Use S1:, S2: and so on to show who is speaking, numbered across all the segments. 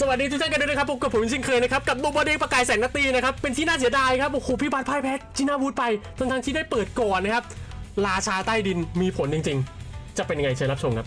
S1: สวัสดีทุกท่านกันด้วยนะครับพบกับผมเช่นเคยนะครับกับโนบอดีประกายแสงนาตีนะครับเป็นที่น่าเสียดายครับโอ้โหพี่บาทพ่ายแพ้จินาวูดไปทั้งทงที่ได้เปิดก่อนนะครับราชาใต้ดินมีผลจริง ๆ จะเป็นยังไงเชิญรับชมครับ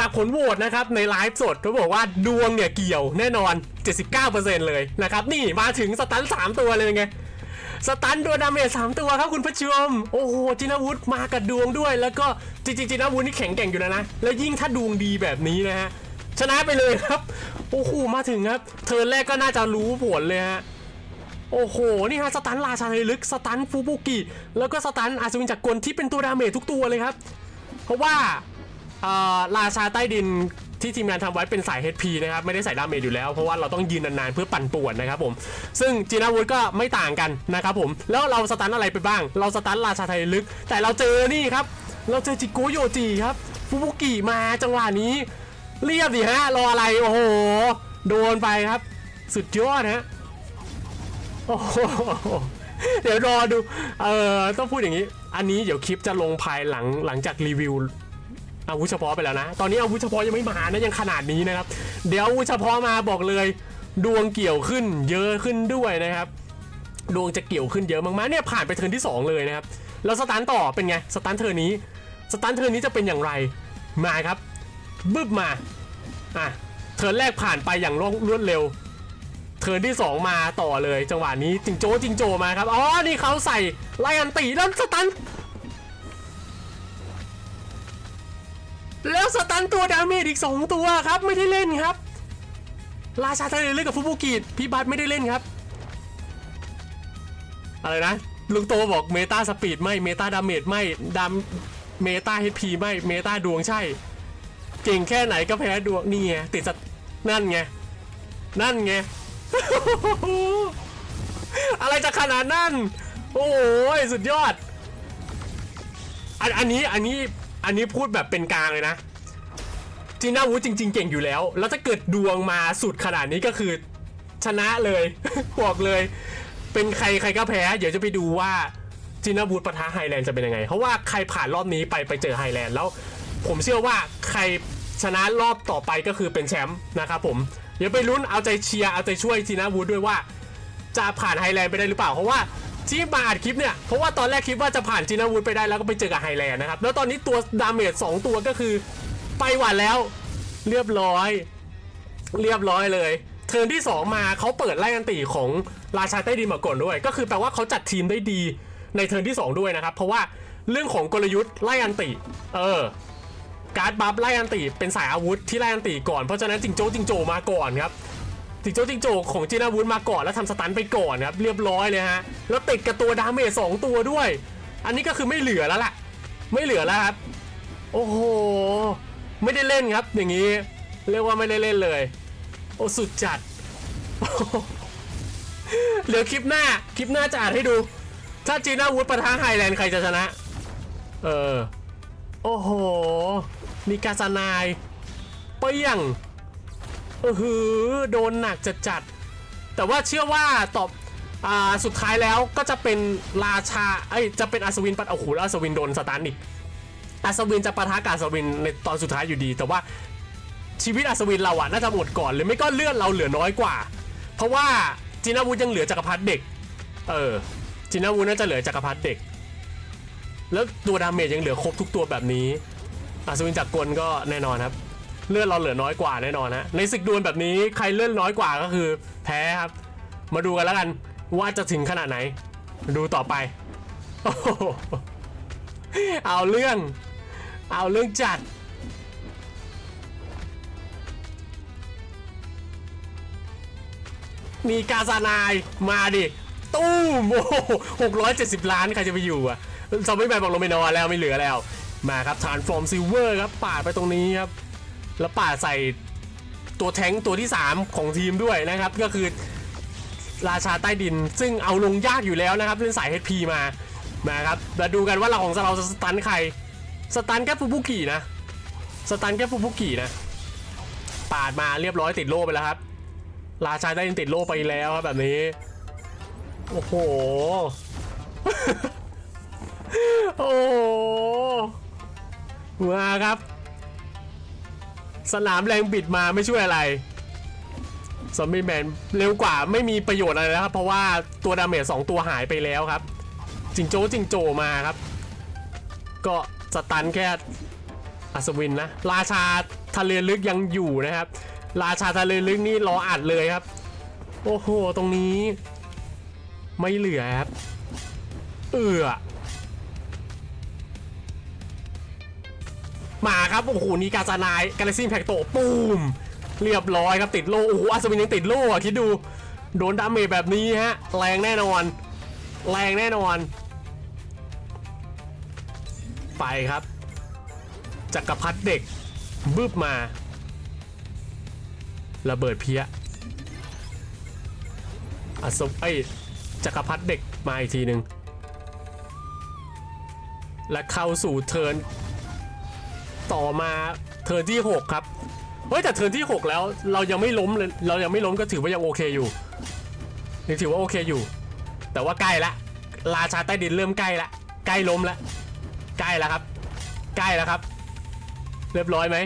S1: จากผลโหวตนะครับในไลฟ์สดเขาบอกว่าดวงเนี่ยเกี่ยวแน่นอน 79%เลยนะครับ นี่มาถึงสตัน 3 ตัวเลยไงสตันตัวดาเมจ3ตัวครับคุณผู้ชม โอ้โหจินาวุธมากับดวงด้วย แล้วก็จริงๆจินาวุธนี่แข็งแกร่งอยู่แล้วนะ แล้วยิ่งถ้าดวงดีแบบนี้นะฮะชนะไปเลยครับ โอ้โหมาถึงครับ เทิร์นแรกก็น่าจะรู้ผลเลยฮะโอ้โห นี่ฮะสตันราชาไทลึกสตันฟูบุกิแล้วก็สตันอาซวินจากกลที่เป็นตัวดาเมจทุกตัวเลยครับ เพราะว่า ราชาใต้ดินที่ทีมงานทำไว้เป็นสาย HP นะครับ ไม่ได้ใส่ดาเมจอยู่แล้ว เพราะว่าเราต้องยืนนานๆ เพื่อปั่นป่วนนะครับผม ซึ่งจีนาวูดก็ไม่ต่างกันนะครับผม แล้วเราสตันอะไรไปบ้าง เราสตันราชาไทยลึก แต่เราเจอนี่ครับ เราเจอจิโกโยจิครับฟูบุกิมาจังหวะนี้ เรียบดิฮะรออะไรโอ้โห โดนไปครับ สุดยอดฮะโอ้โหเดี๋ยวรอดูเอ่อต้องพูดอย่างนี้ อันนี้เดี๋ยวคลิปจะลงภายหลังหลังจากรีวิว อาวุธเฉพาะไปแล้วนะ ตอนนี้อาวุธเฉพาะยังไม่มานะยังขนาดนี้นะครับ เดี๋ยวอาวุธเฉพาะมาบอกเลย ดวงเกี่ยวขึ้นเยอะขึ้นด้วยนะครับ ดวงจะเกี่ยวขึ้นเยอะมากๆเนี่ยผ่านไปเทิร์นที่ 2 เลยนะครับ แล้วสตาร์ทต่อเป็นไง สตาร์ทเทิร์นนี้ สตาร์ทเทิร์นนี้จะเป็นอย่างไร มาครับ บึ้บมา อะ เทิร์นแรกผ่านไปอย่างรวดเร็ว เทิร์นที่ 2 มาต่อเลย จังหวะนี้จิงโจ้จิงโจมาครับ อ๋อ นี่เขาใส่ไลอันตีแล้วสตัน แล้วสตันตัวดาเมจอีก 2 ตัวครับไม่ได้เล่นครับ ราชาทะเลเล่นกับฟุบุกิพี่บัตไม่ได้เล่นครับ อะไรนะ ลุงโตบอกเมตาสปีดไม่เมตาดาเมจไม่ดามเมตาเฮดพีไม่เมตาดวงใช่ เก่งแค่ไหนก็แพ้ดวงนี่ไงติดสตนั่นไง นั่นไง อะไรจะขนาดนั้น โอ้ยสุดยอดอันอันนี้อันนี้ อันนี้พูดแบบเป็นกลางเลยนะจีน่าวูดจริง ๆ เก่งอยู่แล้ว แล้วถ้าเกิดดวงมาสุดขนาดนี้ก็คือชนะเลย บอกเลย เป็นใครใครก็แพ้ เดี๋ยวจะไปดูว่าจีน่าวูดปะทะไฮแลนด์จะเป็นยังไง เพราะว่าใครผ่านรอบนี้ไปไปเจอไฮแลนด์แล้ว ผมเชื่อว่าใครชนะรอบต่อไปก็คือเป็นแชมป์นะครับผมเดี๋ยวไปลุ้นเอาใจเชียร์เอาใจช่วยจีน่าวูดด้วยว่า จะผ่านไฮแลนด์ไปได้หรือเปล่า เพราะว่า ที่มาอัดคลิปเนี่ย เพราะว่าตอนแรกคิดว่าจะผ่านจีน่าวูดไปได้แล้วก็ไปเจอกับไฮแลนด์นะครับ แล้วตอนนี้ตัวดาเมจ2ตัวก็คือไปหวานแล้ว เรียบร้อย เรียบร้อยเลย เทิร์นที่ 2 มาเขาเปิดไล่อันตีของราชาใต้ดินมาก่อนด้วย ก็คือแปลว่าเขาจัดทีมได้ดีในเทิร์นที่ 2 ด้วยนะครับ เพราะว่าเรื่องของกลยุทธ์ไล่อันติ เออการ์ดบัฟไล่อันติเป็นสายอาวุธที่ไล่อันติก่อนเพราะฉะนั้นจิงโจ้จิงโจมาก่อนครับ จิงโจ้จิงโจของจีน่าวูดมาก่อนแล้วทำสตันไปก่อนครับเรียบร้อยเลยฮะแล้วติดกับตัวดาเมจสองตัวด้วย อันนี้ก็คือไม่เหลือแล้วล่ะ ไม่เหลือแล้วครับ โอ้โหไม่ได้เล่นครับ อย่างนี้ เรียกว่าไม่ได้เล่นเลย โอ้สุดจัดเหลือคลิปหน้าคลิปหน้าจะอ่านให้ดู ถ้าจีน่าวูดปะทะไฮแลนด์ใครจะชนะ เออ โอ้โห มีกาซานายเปี้ยง เออหือโดนหนักจัดจัดๆแต่ว่าเชื่อว่าตอบอ่าสุดท้ายแล้วก็จะเป็นราชาเอ้จะเป็นอัศวินปัดโอ้โหแล้วอัศวินโดนสตาร์นิกอัศวินจะปะทะกับอัศวินในตอนสุดท้ายอยู่ดี แต่ว่าชีวิตอัศวินเราอะน่าจะหมดก่อนหรือไม่ก็เลือดเราเหลือน้อยกว่า เพราะว่าจินาวูดยังเหลือจักรพรรดิเด็ก เออจินาวูดน่าจะเหลือจักรพรรดิเด็ก แล้วตัวดาเมจยังเหลือครบทุกตัวแบบนี้อัศวินจักกลก็แน่นอนครับ เลือดเราเหลือน้อยกว่าแน่นอนฮะในศึกดวลแบบนี้ใครเลือดน้อยกว่าก็คือ แพ้ครับ มาดูกันแล้วกันว่าจะถึงขนาดไหน ดูต่อไปโอ้เอาเรื่อง เอาเรื่องจัดมีกาซานายมาดิ ตู้มโอ้หกร้อยเจ็ดสิบล้าน ใครจะไปอยู่อะซอมบี้แมนบอกลงไปนอนแล้วไม่เหลือแล้ว มาครับฐานฟอร์มซิลเวอร์ครับปาดไปตรงนี้ครับ แล้วป่าใส่ตัวแท้งตัวที่ 3 ของทีมด้วยนะครับ ก็คือราชาใต้ดิน ซึ่งเอาลงยากอยู่แล้วนะครับเล่นสาย HP มามาครับมาดูกันว่าเราของเราจะสตันใครสตันแค่ฟูบุกินะสตันแค่ฟูบุกินะปาดมาเรียบร้อยติดโล่ไปแล้วครับ ราชาใต้ดินติดโล่ไปแล้วครับแบบนี้ โอ้โห โอ้โหมาครับ สนามแรงบิดมาไม่ช่วยอะไรซอมบี้แมนเร็วกว่าไม่มีประโยชน์อะไรแล้วครับ เพราะว่าตัวดาเมจสองตัวหายไปแล้วครับ จิงโจ้จิงโจมาครับ ก็สตันแค่อัศวินนะ ราชาทะเลลึกยังอยู่นะครับ ราชาทะเลลึกนี่รออัดเลยครับ โอ้โห ตรงนี้ ไม่เหลือครับ เอือ มาครับโอ้โหนี่กาซานายกาแล็กซี่แพ็กโตปูมเรียบร้อยครับติดโล่โอ้โหอัศวินยังติดโล่อะคิดดูโดนดาเมจแบบนี้ฮะแรงแน่นอน แรงแน่นอน ไปครับจักรพรรดิเด็กบึบมาระเบิดเพี้ยอสมไอจักรพรรดิเด็กมาอีกทีหนึ่งและเข้าสู่เทิร์น ต่อมาเทิร์นที่ 6 ครับ เฮ้ยแต่เทิร์นที่ 6 แล้วเรายังไม่ล้มเลยเรายังไม่ล้มก็ถือว่ายังโอเคอยู่ยังถือว่าโอเคอยู่ แต่ว่าใกล้ละราชาใต้ดินเริ่มใกล้ละใกล้ล้มละใกล้แล้วครับ ใกล้แล้วครับ เรียบร้อยไหม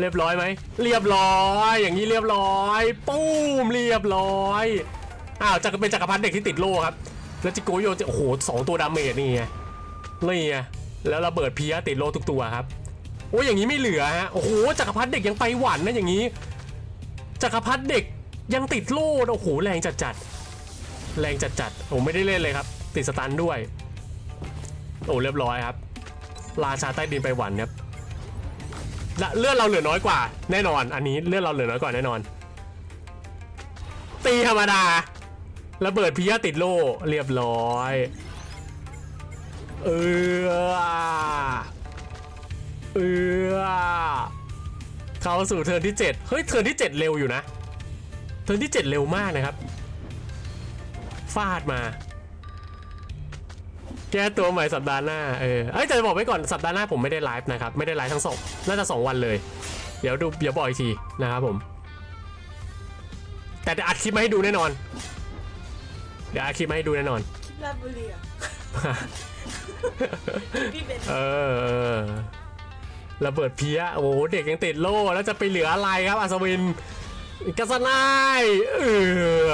S1: เรียบร้อยไหมเรียบร้อย อย่างนี้เรียบร้อยปุ้มเรียบร้อยอ้าวจะเป็นจักรพรรดิเด็กที่ติดโล่ครับแล้วจิโกโยจะโอ้โหสองตัวดาเมจนี่ไงนี่ไงแล้วระเบิดเพียติดโล่ทุกตัวครับ โอ้ยอย่างนี้ไม่เหลือฮะโอ้โหจักรพรรดิเด็กยังไปหวันนะอย่างนี้จักรพรรดิเด็กยังติดโล่โอ้โหแรงจัดจัดแรงจัดจัดๆผมไม่ได้เล่นเลยครับ ติดสตันด้วย โอ้เรียบร้อยครับราชาใต้ดินไปหวันครับเลือดเราเหลือน้อยกว่า แน่นอน อันนี้เลือดเราเหลือน้อยกว่าแน่นอน ตีธรรมดาระเบิดพิยาติดโล่เรียบร้อย เออ เออเข้าสู่เทิร์นที่ 7 เฮ้ย เทิร์นที่ 7 เร็วอยู่นะ เทิร์นที่ 7 เร็วมากนะครับ ฟาดมา แก้ตัวใหม่สัปดาห์หน้า เออเอ้ยแต่จะบอกไว้ก่อนสัปดาห์หน้าผมไม่ได้ไลฟ์นะครับ ไม่ได้ไลฟ์ทั้งสองน่าจะ 2 วันเลย เดี๋ยวดูเดี๋ยวบอกอีกทีนะครับผม แต่จะอัดคลิปมาให้ดูแน่นอน เดี๋ยวอัดคลิปมาให้ดูแน่นอน
S2: คลิปลาดบุรีอะ พี่เป็น
S1: เออเออ ระเบิดเพี้ยโอ้โหเด็กยังติดโล่แล้วจะไปเหลืออะไรครับอัศวินกัสนายเออ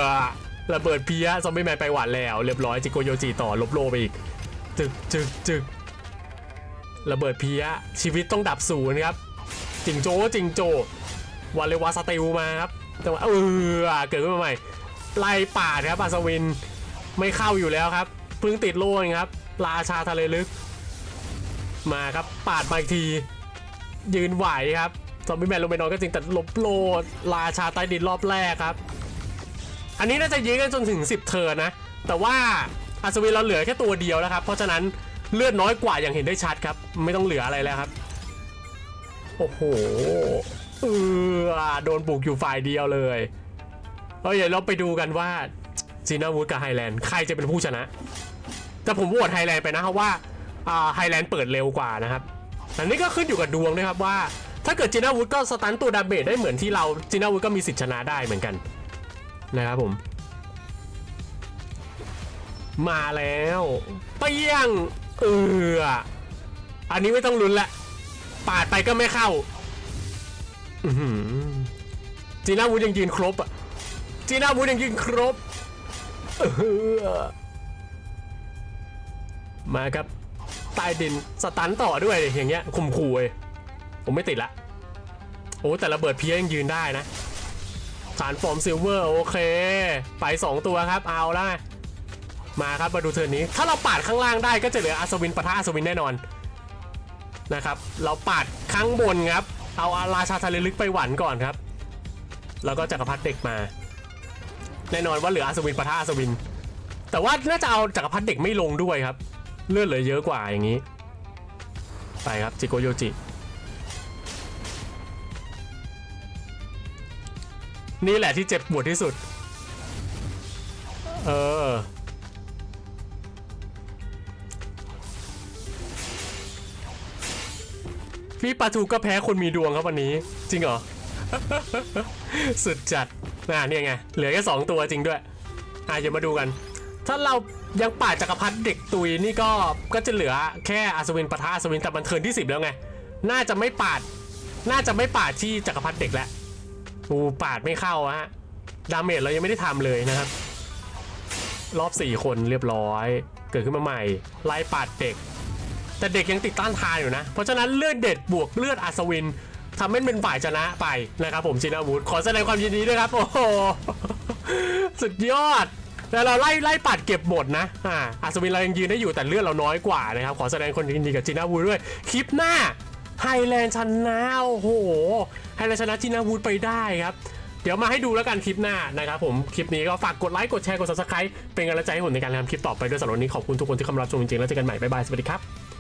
S1: ระเบิดเพี้ยซอมบี้แมนไปหวานแล้ว เรียบร้อยจิโกโยจิต่อลบโลไปอีกจึกจึกจึกระเบิดเพี้ยชีวิตต้องดับศูนย์ครับจิงโจ้จิงโจ้วาเลวาสติลมาครับจังหวะเออเกิดขึ้นมาใหม่ไล่ป่าดครับอัศวินไม่เข้าอยู่แล้วครับเพิ่งติดโล่เองครับราชาทะเลลึก มาครับปาดมาอีกที ยืนไหวครับซอมบี้แมนลงไปนอนก็จริงแต่ลบโลดราชาใต้ดินรอบแรกครับ อันนี้น่าจะยื้อกันจนถึง 10 เทิร์นนะ แต่ว่าอัศวินเราเหลือแค่ตัวเดียวนะครับ เพราะฉะนั้นเลือดน้อยกว่าอย่างเห็นได้ชัดครับ ไม่ต้องเหลืออะไรแล้วครับ โอ้โหเออโดนปลุกอยู่ฝ่ายเดียวเลยเฮ้ยเดี๋ยวเราไปดูกันว่าซีนาวูดกับไฮแลนด์ใครจะเป็นผู้ชนะ แต่ผมโหวตไฮแลนด์ไปนะครับว่าไฮแลนด์เปิดเร็วกว่านะครับ แต่นี่ก็ขึ้นอยู่กับดวงด้วยครับว่า ถ้าเกิดจีน่าวูดก็สตันตัวดาเมจได้เหมือนที่เราจีน่าวูดก็มีสิทธิ์ชนะได้เหมือนกันนะครับผม มาแล้วเปี้ยงเอออันนี้ไม่ต้องลุ้นละปาดไปก็ไม่เข้าจีน่าวูดยังยืนครบอะจีน่าวูดยังยืนครบเออมาครับ ใต้ดินสตันต่อด้วยอย่างเงี้ยข่มขู่เลยผมไม่ติดละโอ้แต่ระเบิดเพียยังยืนได้นะฐานฟอร์มซิลเวอร์โอเค ไป 2 ตัวครับเอาละมาครับมาดูเทิร์นนี้ ถ้าเราปาดข้างล่างได้ก็จะเหลืออัศวินปะทะอัศวินแน่นอนนะครับ เราปาดข้างบนครับ เอาอาราชาทะเลลึกไปหวันก่อนครับ แล้วก็จักรพรรดิเด็กมา แน่นอนว่าเหลืออัศวินปะทะอัศวิน แต่ว่าน่าจะเอาจักรพรรดิเด็กไม่ลงด้วยครับ เลือดเหลือเยอะกว่าอย่างนี้ ไปครับจิโกโยจิ นี่แหละที่เจ็บปวดที่สุด เออ พี่ปาทูก็แพ้คนมีดวงครับวันนี้ จริงเหรอ สุดจัดอ่าเนี่ยไง เหลือแค่สองตัวจริงด้วย อะเดี๋ยวมาดูกัน ถ้าเรา ยังป่าจักรพรรดิเด็กตุยนี่ก็ก็จะเหลือแค่อัศวินปะทะอัศวินแต่มันเทินที่ 10 แล้วไง น่าจะไม่ปาด น่าจะไม่ปาดที่จักรพรรดิเด็กแล้วอูปาดไม่เข้าฮะดาเมจเรายังไม่ได้ทำเลยนะครับ รอบ 4 คนเรียบร้อย เกิดขึ้นมาใหม่ ไล่ปาดเด็ก แต่เด็กยังติดต้านทานอยู่นะ เพราะฉะนั้นเลือดเด็ดบวกเลือดอัศวินทำให้เป็นฝ่ายชนะไปนะครับผมชินาวูดขอแสดงความยินดีด้วยครับ โอ้โหสุดยอด แต่เราไล่ไล่ปัดเก็บหมดนะอ่าอัศวินเรายังยืนได้อยู่แต่เลือดเราน้อยกว่านะครับ ขอแสดงคนยินดีกับจีน่าวูดด้วย คลิปหน้าไฮแลนด์ชนะโอ้โหไฮแลนด์ชนะจีน่าวูดไปได้ครับเดี๋ยวมาให้ดูแล้วกันคลิปหน้านะครับผม คลิปนี้ก็ฝากกดไลค์ กดแชร์ กด subscribe เป็นกำลังใจให้ผมในการทำคลิปต่อไปด้วยสำหรับวันนี้ขอบคุณทุกคนที่เข้ามารับชมจริงๆ แล้วเจอกันใหม่ บ๊ายบาย สวัสดีครับ